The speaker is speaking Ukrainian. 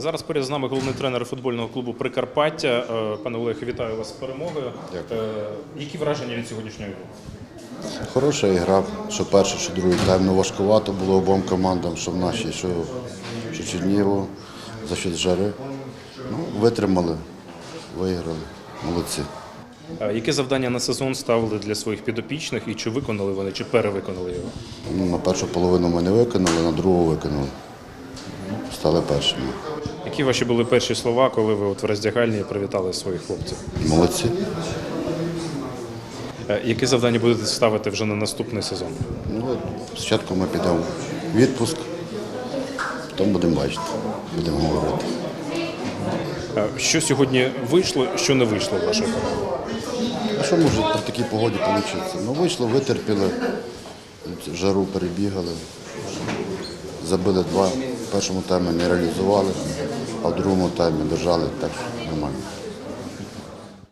Зараз поряд з нами головний тренер футбольного клубу Прикарпаття. Е, Пане Олег, вітаю вас з перемогою. Дякую. Е, Які враження від сьогоднішньої гри? Хороша ігра, що перший, що другий тайм. Ну, важкувато було обом командам, що в нашій, що, що Чернігову, за счет жари. Ну, витримали, виграли. Молодці. Е, Яке завдання на сезон ставили для своїх підопічних і чи виконали вони, чи перевиконали його? Ну, на першу половину ми не виконали, на другу виконали. Стали першими. Які ваші були перші слова, коли ви от в роздягальні привітали своїх хлопців? Молодці. Е, Яке завдання будете ставити вже на наступний сезон? Ну, спочатку ми підемо в відпуск, потім будемо бачити, будемо говорити. Е, Що сьогодні вийшло, що не вийшло в ваших команді? А що може при такій погоді вийти? Ну, вийшло, витерпіли, жару перебігали, забили два. В першому таймі не реалізували, а в другому таймі держали так нормально.